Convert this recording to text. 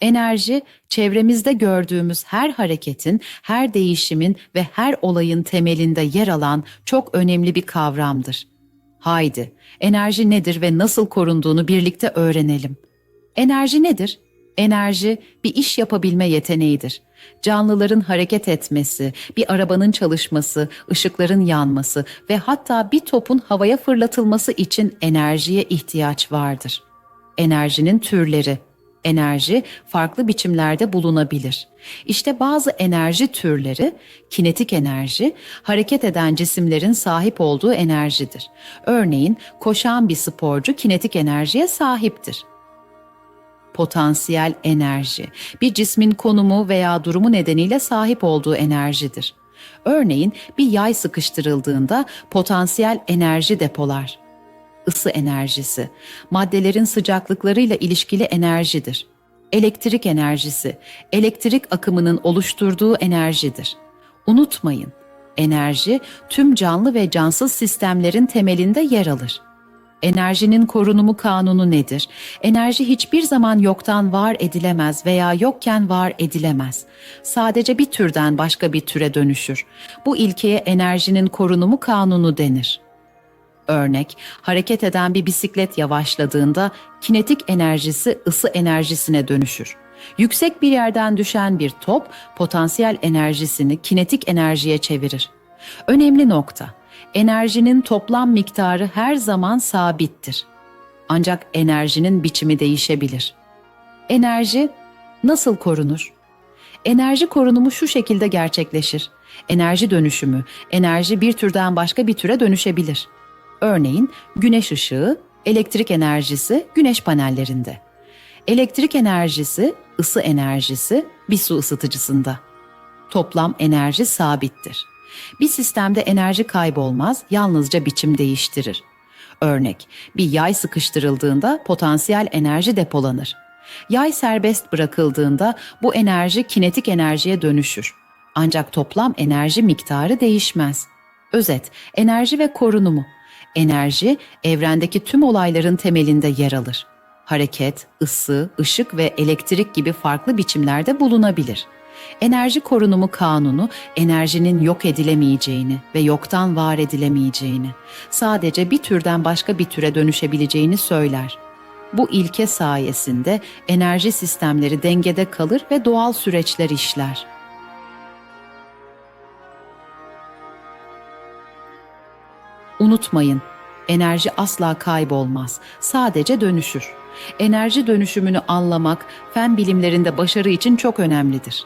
Enerji, çevremizde gördüğümüz her hareketin, her değişimin ve her olayın temelinde yer alan çok önemli bir kavramdır. Haydi, enerji nedir ve nasıl korunduğunu birlikte öğrenelim. Enerji nedir? Enerji bir iş yapabilme yeteneğidir. Canlıların hareket etmesi, bir arabanın çalışması, ışıkların yanması ve hatta bir topun havaya fırlatılması için enerjiye ihtiyaç vardır. Enerjinin türleri Enerji farklı biçimlerde bulunabilir. İşte bazı enerji türleri, kinetik enerji, hareket eden cisimlerin sahip olduğu enerjidir. Örneğin koşan bir sporcu kinetik enerjiye sahiptir. Potansiyel enerji, bir cismin konumu veya durumu nedeniyle sahip olduğu enerjidir. Örneğin bir yay sıkıştırıldığında potansiyel enerji depolar ısı enerjisi, maddelerin sıcaklıklarıyla ilişkili enerjidir. Elektrik enerjisi, elektrik akımının oluşturduğu enerjidir. Unutmayın, enerji tüm canlı ve cansız sistemlerin temelinde yer alır. Enerjinin korunumu kanunu nedir? Enerji hiçbir zaman yoktan var edilemez veya yokken var edilemez. Sadece bir türden başka bir türe dönüşür. Bu ilkeye enerjinin korunumu kanunu denir. Örnek, hareket eden bir bisiklet yavaşladığında kinetik enerjisi ısı enerjisine dönüşür. Yüksek bir yerden düşen bir top potansiyel enerjisini kinetik enerjiye çevirir. Önemli nokta, enerjinin toplam miktarı her zaman sabittir. Ancak enerjinin biçimi değişebilir. Enerji nasıl korunur? Enerji korunumu şu şekilde gerçekleşir. Enerji dönüşümü, enerji bir türden başka bir türe dönüşebilir. Örneğin güneş ışığı, elektrik enerjisi güneş panellerinde. Elektrik enerjisi, ısı enerjisi bir su ısıtıcısında. Toplam enerji sabittir. Bir sistemde enerji kaybolmaz, yalnızca biçim değiştirir. Örnek, bir yay sıkıştırıldığında potansiyel enerji depolanır. Yay serbest bırakıldığında bu enerji kinetik enerjiye dönüşür. Ancak toplam enerji miktarı değişmez. Özet, enerji ve korunumu Enerji, evrendeki tüm olayların temelinde yer alır. Hareket, ısı, ışık ve elektrik gibi farklı biçimlerde bulunabilir. Enerji korunumu kanunu, enerjinin yok edilemeyeceğini ve yoktan var edilemeyeceğini, sadece bir türden başka bir türe dönüşebileceğini söyler. Bu ilke sayesinde enerji sistemleri dengede kalır ve doğal süreçler işler. Unutmayın, enerji asla kaybolmaz, sadece dönüşür. Enerji dönüşümünü anlamak fen bilimlerinde başarı için çok önemlidir.